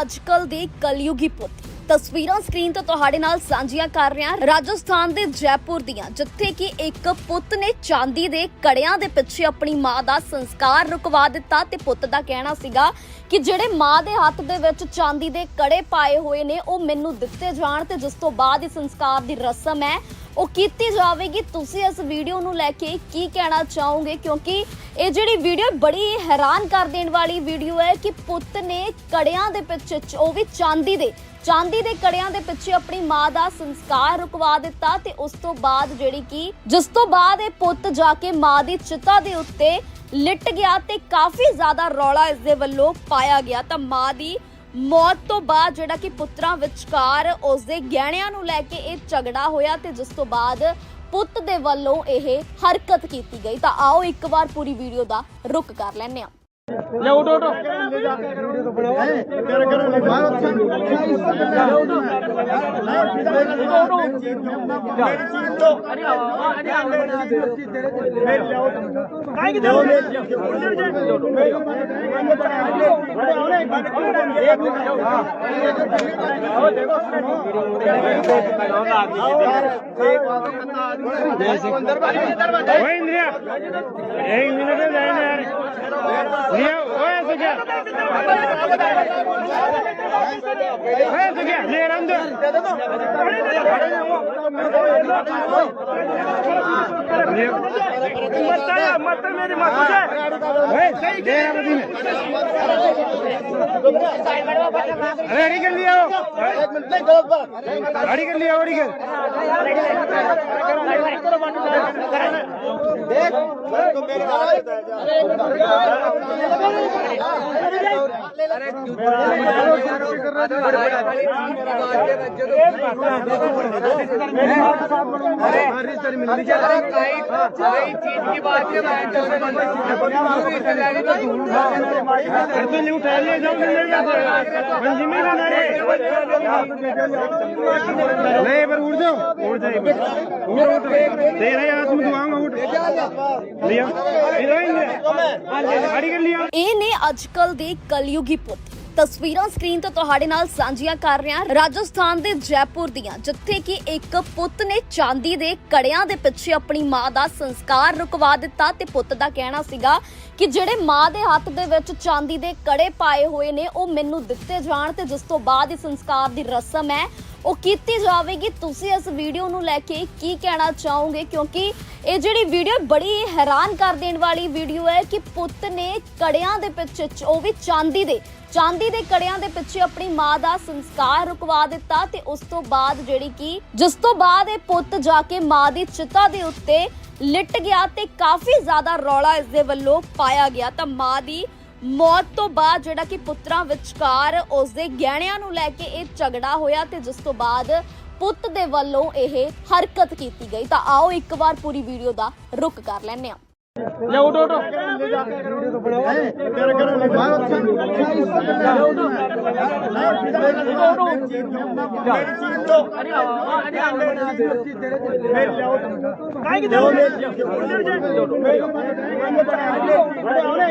ਅੱਜਕੱਲ ਦੇ ਕਲਯੁਗੀ ਪੁੱਤ। ਤਸਵੀਰਾਂ ਸਕਰੀਨ ਤੋਂ ਤੁਹਾਡੇ ਨਾਲ ਸਾਂਝੀਆਂ ਕਰ ਰਹੇ ਰਾਜਸਥਾਨ ਦੇ ਜੈਪੁਰ ਦੀਆਂ, ਜਿੱਥੇ ਕਿ ਇੱਕ ਪੁੱਤ ਨੇ ਚਾਂਦੀ ਦੇ ਕੜਿਆਂ ਦੇ ਪਿੱਛੇ ਆਪਣੀ ਮਾਂ ਦਾ ਸੰਸਕਾਰ ਰੁਕਵਾ ਦਿੱਤਾ ਤੇ ਪੁੱਤ ਦਾ ਕਹਿਣਾ ਸੀਗਾ ਕਿ ਜਿਹੜੇ ਮਾਂ ਦੇ ਹੱਥ ਦੇ ਵਿੱਚ ਚਾਂਦੀ ਦੇ ਕੜੇ ਪਾਏ ਹੋਏ ਨੇ, ਉਹ ਮੈਨੂੰ ਦਿੱਤੇ ਜਾਣ ਤੇ ਜਿਸ ਤੋਂ ਬਾਅਦ ਇਹ ਸੰਸਕਾਰ ਦੀ ਰਸਮ ਹੈ ਉਹ ਕੀਤੀ ਜਾਵੇਗੀ। ਤੁਸੀਂ ਇਸ ਵੀਡੀਓ ਨੂੰ ਲੈ ਕੇ ਕੀ ਕਹਿਣਾ ਚਾਹੋਗੇ? ਕਿਉਂਕਿ ਇਹ ਜਿਹੜੀ ਵੀਡੀਓ ਬੜੀ ਹੈਰਾਨ ਕਰ ਦੇਣ ਵਾਲੀ ਵੀਡੀਓ ਹੈ ਕਿ ਪੁੱਤ ਨੇ ਕੜਿਆਂ ਦੇ ਪਿੱਛੇ ਉਹ ਵੀ ਚਾਂਦੀ ਦੇ ਚਾਂਦੀ ਦੇ ਕੜਿਆਂ ਦੇ ਪਿੱਛੇ ਆਪਣੀ ਮਾਂ ਦਾ ਸੰਸਕਾਰ ਰੁਕਵਾ ਦਿੱਤਾ ਤੇ ਉਸ ਤੋਂ ਬਾਅਦ ਜਿਹੜੀ ਕਿ, ਜਿਸ ਤੋਂ ਬਾਅਦ ਇਹ ਪੁੱਤ ਜਾ ਕੇ ਮਾਂ ਦੀ ਚਿਤਾ ਦੇ ਉੱਤੇ ਲਿਟ ਗਿਆ ਤੇ ਕਾਫੀ ਜ਼ਿਆਦਾ ਰੌਲਾ ਇਸ ਦੇ ਵੱਲੋਂ ਪਾਇਆ ਗਿਆ। ਤਾਂ ਮਾਂ ਦੀ ਮੌਤ ਤੋਂ ਬਾਅਦ ਜਿਹੜਾ ਕਿ ਪੁੱਤਰਾਂ ਵਿਚਕਾਰ ਉਸ ਦੇ ਗਹਿਣਿਆਂ ਨੂੰ ਲੈ ਕੇ ਇਹ ਝਗੜਾ ਹੋਇਆ ਤੇ ਜਿਸ ਤੋਂ ਬਾਅਦ ਪੁੱਤ ਦੇ ਵੱਲੋਂ ਇਹ ਹਰਕਤ ਕੀਤੀ ਗਈ ਤਾਂ ਆਓ ਇੱਕ ਵਾਰ ਪੂਰੀ ਵੀਡੀਓ ਦਾ ਰੁਕ ਕਰ ਲੈਂਦੇ ਹਾਂ ਲੈ ਉਠੋ ਉਠੋ ઓય ઇન્દ્રિયા એ ઇન્દ્રિયા જાય ને યાર ઇન્દ્રિયા ઓય gel. Hayatı gel. Yeğren dön. Matta matta meri matta gel. Hey, yeğren dön. अरे अड़ी कर लिया अड़ी कर लिया अड़ी कर देख नहीं उठा लिया जाओ मिलेगा मंजिमी का ना रे नहीं पर उठ जाओ उठ जाए उठ उठ तेरा यार तुम दुआंगा उठ लिया इधर आएंगे गाड़ी कर लिया ਇਹ ਨੇ ਅੱਜਕੱਲ ਦੇ ਕਲਯੁਗੀ ਪੁੱਤ। ਤਸਵੀਰਾਂ ਸਕਰੀਨ ਤੋਂ ਤੁਹਾਡੇ ਨਾਲ ਸਾਂਝੀਆਂ ਕਰ ਰਹੇ ਰਾਜਸਥਾਨ ਦੇ ਜੈਪੁਰ ਦੀਆਂ, ਜਿੱਥੇ ਕਿ ਇੱਕ ਪੁੱਤ ਨੇ ਚਾਂਦੀ ਦੇ ਕੜਿਆਂ ਦੇ ਪਿੱਛੇ ਆਪਣੀ ਮਾਂ ਦਾ ਸੰਸਕਾਰ ਰੁਕਵਾ ਦਿੱਤਾ ਤੇ ਪੁੱਤ ਦਾ ਕਹਿਣਾ ਸੀਗਾ ਕਿ ਜਿਹੜੇ ਮਾਂ ਦੇ ਹੱਥ ਦੇ ਵਿੱਚ ਚਾਂਦੀ ਦੇ ਕੜੇ ਪਾਏ ਹੋਏ ਨੇ, ਉਹ ਮੈਨੂੰ ਦਿੱਤੇ ਜਾਣ ਤੇ ਜਿਸ ਤੋਂ ਬਾਅਦ ਇਹ ਸੰਸਕਾਰ ਦੀ ਰਸਮ ਹੈ ਉਹ ਕੀਤੀ ਜਾਵੇਗੀ। ਤੁਸੀਂ ਇਸ ਵੀਡੀਓ ਨੂੰ ਲੈ ਕੇ ਕੀ ਕਹਿਣਾ ਚਾਹੋਗੇ? ਕਿਉਂਕਿ ਇਹ ਜਿਹੜੀ ਵੀਡੀਓ ਬੜੀ ਹੈਰਾਨ ਕਰ ਦੇਣ ਵਾਲੀ ਵੀਡੀਓ ਹੈ ਕਿ ਪੁੱਤ ਨੇ ਕੜਿਆਂ ਦੇ ਪਿੱਛੇ ਉਹ ਵੀ ਚਾਂਦੀ ਦੇ ਚਾਂਦੀ ਦੇ ਕੜਿਆਂ ਦੇ ਪਿੱਛੇ ਆਪਣੀ ਮਾਂ ਦਾ ਸੰਸਕਾਰ ਰੁਕਵਾ ਦਿੱਤਾ ਤੇ ਉਸ ਤੋਂ ਬਾਅਦ ਜਿਹੜੀ ਕਿ, ਜਿਸ ਤੋਂ ਬਾਅਦ ਇਹ ਪੁੱਤ ਜਾ ਕੇ ਮਾਂ ਦੀ ਚਿਤਾ ਦੇ ਉੱਤੇ ਲਿਟ ਗਿਆ ਤੇ ਕਾਫੀ ਜ਼ਿਆਦਾ ਰੌਲਾ ਇਸ ਦੇ ਵੱਲੋਂ ਪਾਇਆ ਗਿਆ। ਤਾਂ ਮਾਂ ਦੀ ਮੌਤ ਤੋਂ ਬਾਅਦ ਜਿਹੜਾ ਕਿ ਪੁੱਤਰਾਂ ਵਿਚਕਾਰ ਉਸ ਦੇ ਗਹਿਣਿਆਂ ਨੂੰ ਲੈ ਕੇ ਇਹ ਝਗੜਾ ਹੋਇਆ ਤੇ ਜਿਸ ਤੋਂ ਬਾਅਦ ਪੁੱਤ ਦੇ ਵੱਲੋਂ ਇਹ ਹਰਕਤ ਕੀਤੀ ਗਈ। ਤਾਂ ਆਓ ਇੱਕ ਵਾਰ ਪੂਰੀ ਵੀਡੀਓ ਦਾ ਰੁਕ ਕਰ ਲੈਂਦੇ ਹਾਂ। ਲੈ ਉਠੋ ਉਠੋ। ਕਾਇ ਕਿ ਜਾਓ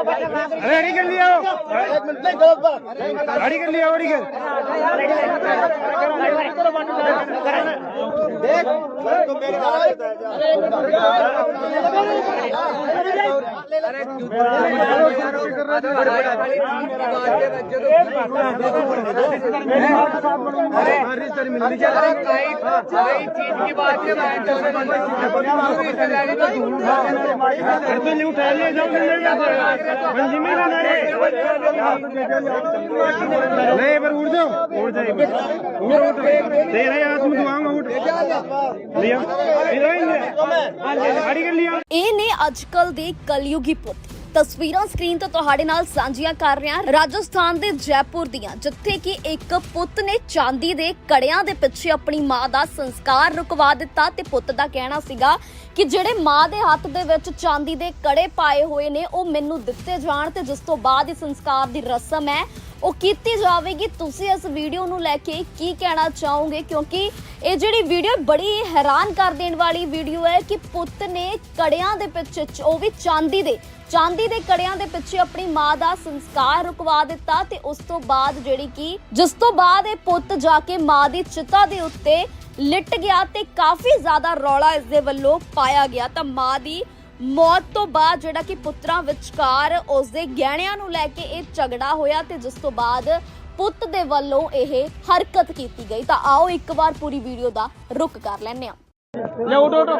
अरे अड़ी कर लिया अड़ी कर लिया अड़ी कर अरे तो नहीं नहीं पर उठ जाओ उठ जाए उठ उठ तेरा यार तुम दुआंगा उठ लिया ਇਹ ਨੇ ਅੱਜਕੱਲ ਦੇ ਕਲਯੁਗੀ ਪੁੱਤ। ਤਸਵੀਰਾਂ ਸਕਰੀਨ ਤੇ ਤੁਹਾਡੇ ਨਾਲ ਸਾਂਝੀਆਂ ਕਰ ਰਿਹਾ ਰਾਜਸਥਾਨ ਦੇ ਜੈਪੁਰ ਦੀਆਂ, ਜਿੱਥੇ ਕਿ ਇੱਕ ਪੁੱਤ ਨੇ ਚਾਂਦੀ ਦੇ ਕੜਿਆਂ ਦੇ ਪਿੱਛੇ ਆਪਣੀ ਮਾਂ ਦਾ ਸੰਸਕਾਰ ਰੁਕਵਾ ਦਿੱਤਾ ਤੇ ਪੁੱਤ ਦਾ ਕਹਿਣਾ ਸੀਗਾ ਕਿ ਜਿਹੜੇ ਮਾਂ ਦੇ ਹੱਥ ਦੇ ਵਿੱਚ ਚਾਂਦੀ ਦੇ ਕੜੇ ਪਾਏ ਹੋਏ ਨੇ, ਉਹ ਮੈਨੂੰ ਦਿੱਤੇ ਜਾਣ ਤੇ ਜਿਸ ਤੋਂ ਬਾਅਦ ਇਹ ਸੰਸਕਾਰ ਦੀ ਰਸਮ ਹੈ ਉਹ ਕੀਤੀ ਜਾਵੇਗੀ। ਤੁਸੀਂ ਇਸ ਵੀਡੀਓ ਨੂੰ ਲੈ ਕੇ ਕੀ ਕਹਿਣਾ ਚਾਹੋਗੇ? ਕਿਉਂਕਿ ਇਹ ਜਿਹੜੀ ਵੀਡੀਓ ਬੜੀ ਹੈਰਾਨ ਕਰ ਦੇਣ ਵਾਲੀ ਵੀਡੀਓ ਹੈ ਕਿ ਪੁੱਤ ਨੇ ਕੜਿਆਂ ਦੇ ਪਿੱਛੇ ਉਹ ਵੀ ਚਾਂਦੀ ਦੇ ਚਾਂਦੀ ਦੇ ਕੜਿਆਂ ਦੇ ਪਿੱਛੇ ਆਪਣੀ ਮਾਂ ਦਾ ਸੰਸਕਾਰ ਰੁਕਵਾ ਦਿੱਤਾ ਤੇ ਉਸ ਤੋਂ ਬਾਅਦ ਜਿਹੜੀ ਕਿ, ਜਿਸ ਤੋਂ ਬਾਅਦ ਇਹ ਪੁੱਤ ਜਾ ਕੇ ਮਾਂ ਦੀ ਚਿਤਾ ਦੇ ਉੱਤੇ ਲਿਟ ਗਿਆ ਤੇ ਕਾਫੀ ਜ਼ਿਆਦਾ ਰੌਲਾ ਇਸ ਦੇ ਵੱਲੋਂ ਪਾਇਆ ਗਿਆ। ਤਾਂ ਮਾਂ ਦੀ ਮੌਤ ਤੋਂ ਬਾਅਦ ਜਿਹੜਾ ਕਿ ਪੁੱਤਰਾਂ ਵਿਚਕਾਰ ਉਸਦੇ ਗਹਿਣਿਆਂ ਨੂੰ ਲੈ ਕੇ ਇਹ ਝਗੜਾ ਹੋਇਆ ਤੇ ਜਿਸ ਤੋਂ ਬਾਅਦ ਪੁੱਤ ਦੇ ਵੱਲੋਂ ਇਹ ਹਰਕਤ ਕੀਤੀ ਗਈ। ਤਾਂ ਆਓ ਇੱਕ ਵਾਰ ਪੂਰੀ ਵੀਡੀਓ ਦਾ ਰੁਕ ਕਰ ਲੈਂਦੇ ਹਾਂ। ਲੈ ਉਠੋ ਉਠੋ।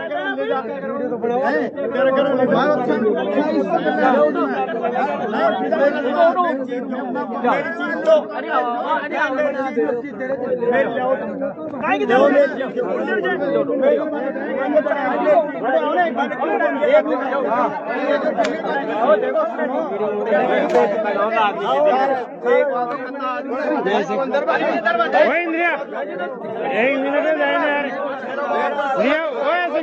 एक मिनट में जाए ना यार लिया ओए ऐसे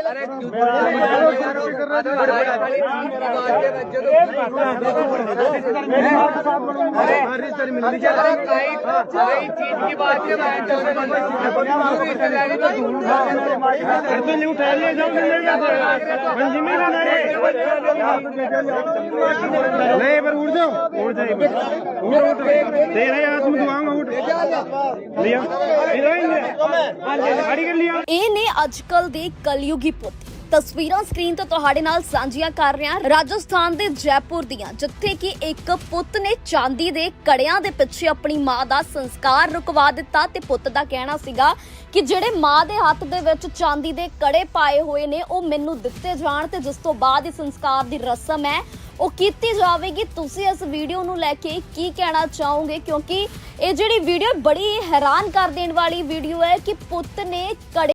नहीं दे रहे आज में दुआ कलयुगी ਦੇ ਪੁੱਤ ਤਸਵੀਰਾਂ ਸਕਰੀਨ ਤੋਂ ਤੁਹਾਡੇ ਨਾਲ ਸਾਂਝੀਆਂ ਕਰ ਰਹੇ ਰਾਜਸਥਾਨ ਦੇ ਜੈਪੁਰ ਦੀਆਂ, ਜਿੱਥੇ ਕਿ ਇੱਕ ਪੁੱਤ ਨੇ ਚਾਂਦੀ ਦੇ ਕੜਿਆਂ ਦੇ ਪਿੱਛੇ ਆਪਣੀ ਮਾਂ ਦਾ ਸੰਸਕਾਰ ਰੁਕਵਾ ਦਿੱਤਾ ਤੇ ਪੁੱਤ ਦਾ ਕਹਿਣਾ ਸੀਗਾ ਕਿ ਜਿਹੜੇ ਮਾਂ ਦੇ ਹੱਥ ਦੇ ਵਿੱਚ ਚਾਂਦੀ ਦੇ ਕੜੇ ਪਾਏ ਹੋਏ ਨੇ, ਉਹ ਮੈਨੂੰ ਦਿੱਤੇ ਜਾਣ ਤੇ ਜਿਸ ਤੋਂ ਬਾਅਦ ਇਹ ਸੰਸਕਾਰ ਦੀ ਰਸਮ ਹੈ, ਉਹ ਕੀਤੀ ਜਾਵੇਗੀ। ਤੁਸੀਂ ਇਸ ਵੀਡੀਓ ਨੂੰ ਲੈ ਕੇ ਕੀ ਕਹਿਣਾ ਚਾਹੋਗੇ? ਕਿਉਂਕਿ ਇਹ ਜਿਹੜੀ ਵੀਡੀਓ ਬੜੀ ਹੈਰਾਨ ਕਰ ਦੇਣ ਵਾਲੀ ਵੀਡੀਓ ਹੈ ਕਿ ਪੁੱਤ ਨੇ ਕੜੇ